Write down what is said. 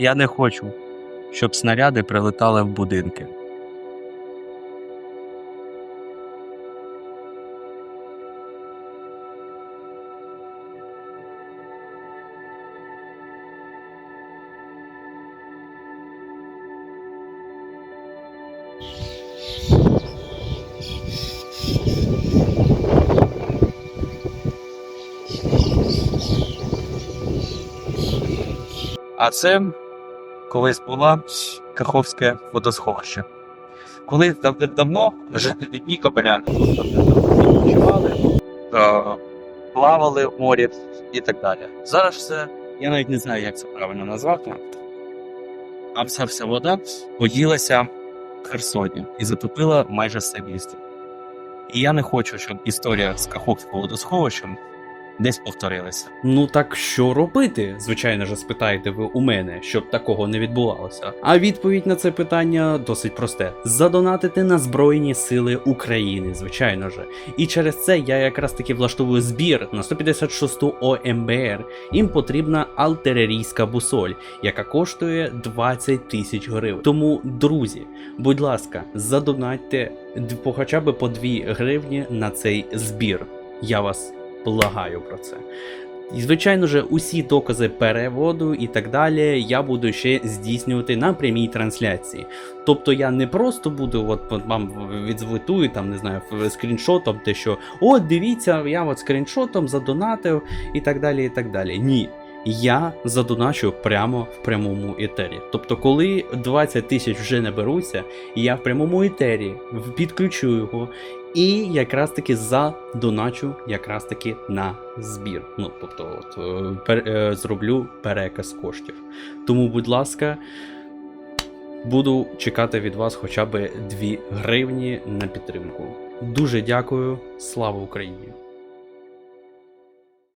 Я не хочу, щоб снаряди прилетали в будинки. А це колись була Каховське водосховище. Колись дав- давно жителі Нікополя відпочивали, плавали в морі і так далі. Зараз це, я навіть не знаю, як це правильно назвати. А вся вся вода поділася в Херсоні і затопила майже все місто. І я не хочу, щоб історія з Каховського водосховищем десь повторилася. Ну так що робити? Звичайно ж, спитаєте ви у мене, щоб такого не відбувалося. А відповідь на це питання досить просте: задонатити на Збройні Сили України, звичайно ж. І через це я якраз таки влаштовую збір на 156 ОМБР. Їм потрібна альтерерійська бусоль, яка коштує 20 тисяч гривень. Тому, друзі, будь ласка, задонатьте хоча б по 2 гривні на цей збір. Я вас благаю про це. І, звичайно ж, усі докази переводу і так далі я буду ще здійснювати на прямій трансляції. Тобто я не просто буду от вам відзвитую, там не знаю, скріншотом, те, що от дивіться, я от скріншотом задонатив і так далі. і так далі. Ні. Я задоначу прямо в прямому етері. Тобто, коли 20 тисяч вже наберуться, я в прямому етері підключу його і якраз таки задоначу якраз таки на збір. Ну, тобто, от, е, пер, е, зроблю переказ коштів. Тому, будь ласка, буду чекати від вас хоча б 2 гривні на підтримку. Дуже дякую, слава Україні!